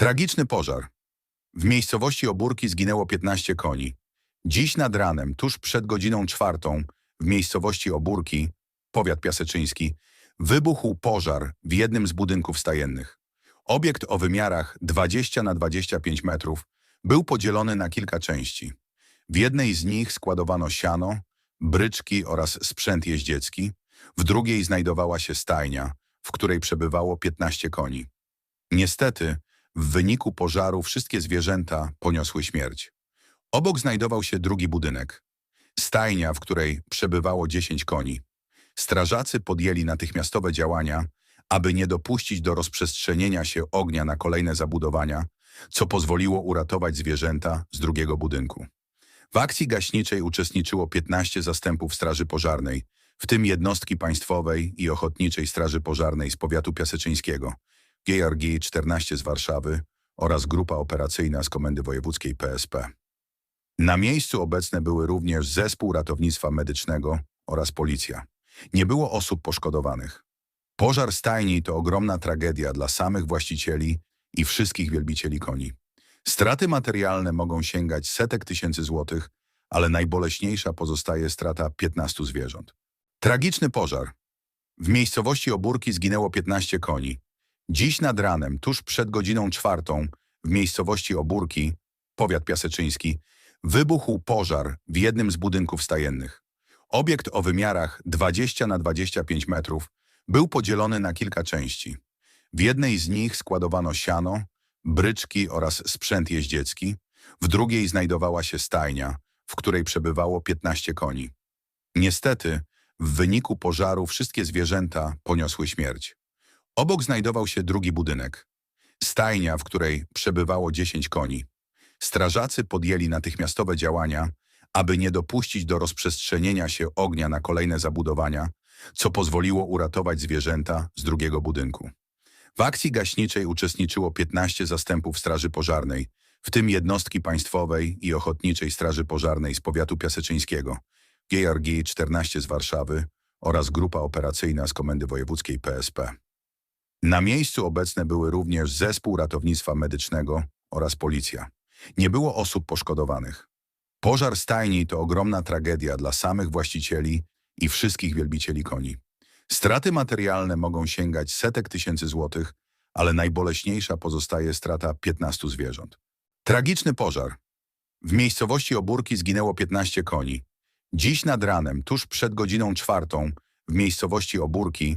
Tragiczny pożar. W miejscowości Obórki zginęło 15 koni. Dziś nad ranem, tuż przed godziną czwartą, w miejscowości Obórki, powiat piaseczyński, wybuchł pożar w jednym z budynków stajennych. Obiekt o wymiarach 20 na 25 metrów był podzielony na kilka części. W jednej z nich składowano siano, bryczki oraz sprzęt jeździecki, w drugiej znajdowała się stajnia, w której przebywało 15 koni. Niestety, w wyniku pożaru wszystkie zwierzęta poniosły śmierć. Obok znajdował się drugi budynek. Stajnia, w której przebywało 10 koni. Strażacy podjęli natychmiastowe działania, aby nie dopuścić do rozprzestrzenienia się ognia na kolejne zabudowania, co pozwoliło uratować zwierzęta z drugiego budynku. W akcji gaśniczej uczestniczyło 15 zastępów Straży Pożarnej, w tym jednostki państwowej i ochotniczej Straży Pożarnej z powiatu piaseczyńskiego, GRG 14 z Warszawy oraz grupa operacyjna z Komendy Wojewódzkiej PSP. Na miejscu obecne były również zespół ratownictwa medycznego oraz policja. Nie było osób poszkodowanych. Pożar stajni to ogromna tragedia dla samych właścicieli i wszystkich wielbicieli koni. Straty materialne mogą sięgać setek tysięcy złotych, ale najboleśniejsza pozostaje strata 15 zwierząt. Tragiczny pożar. W miejscowości Obórki zginęło 15 koni. Dziś nad ranem, tuż przed godziną czwartą, w miejscowości Obórki, powiat piaseczyński, wybuchł pożar w jednym z budynków stajennych. Obiekt o wymiarach 20 na 25 metrów był podzielony na kilka części. W jednej z nich składowano siano, bryczki oraz sprzęt jeździecki, w drugiej znajdowała się stajnia, w której przebywało 15 koni. Niestety, w wyniku pożaru wszystkie zwierzęta poniosły śmierć. Obok znajdował się drugi budynek. Stajnia, w której przebywało 10 koni. Strażacy podjęli natychmiastowe działania, aby nie dopuścić do rozprzestrzenienia się ognia na kolejne zabudowania, co pozwoliło uratować zwierzęta z drugiego budynku. W akcji gaśniczej uczestniczyło 15 zastępów Straży Pożarnej, w tym jednostki państwowej i ochotniczej Straży Pożarnej z powiatu piaseczyńskiego, GRG 14 z Warszawy oraz grupa operacyjna z Komendy Wojewódzkiej PSP. Na miejscu obecne były również zespół ratownictwa medycznego oraz policja. Nie było osób poszkodowanych. Pożar stajni to ogromna tragedia dla samych właścicieli i wszystkich wielbicieli koni. Straty materialne mogą sięgać setek tysięcy złotych, ale najboleśniejsza pozostaje strata 15 zwierząt. Tragiczny pożar. W miejscowości Obórki zginęło 15 koni. Dziś nad ranem, tuż przed godziną czwartą, w miejscowości Obórki,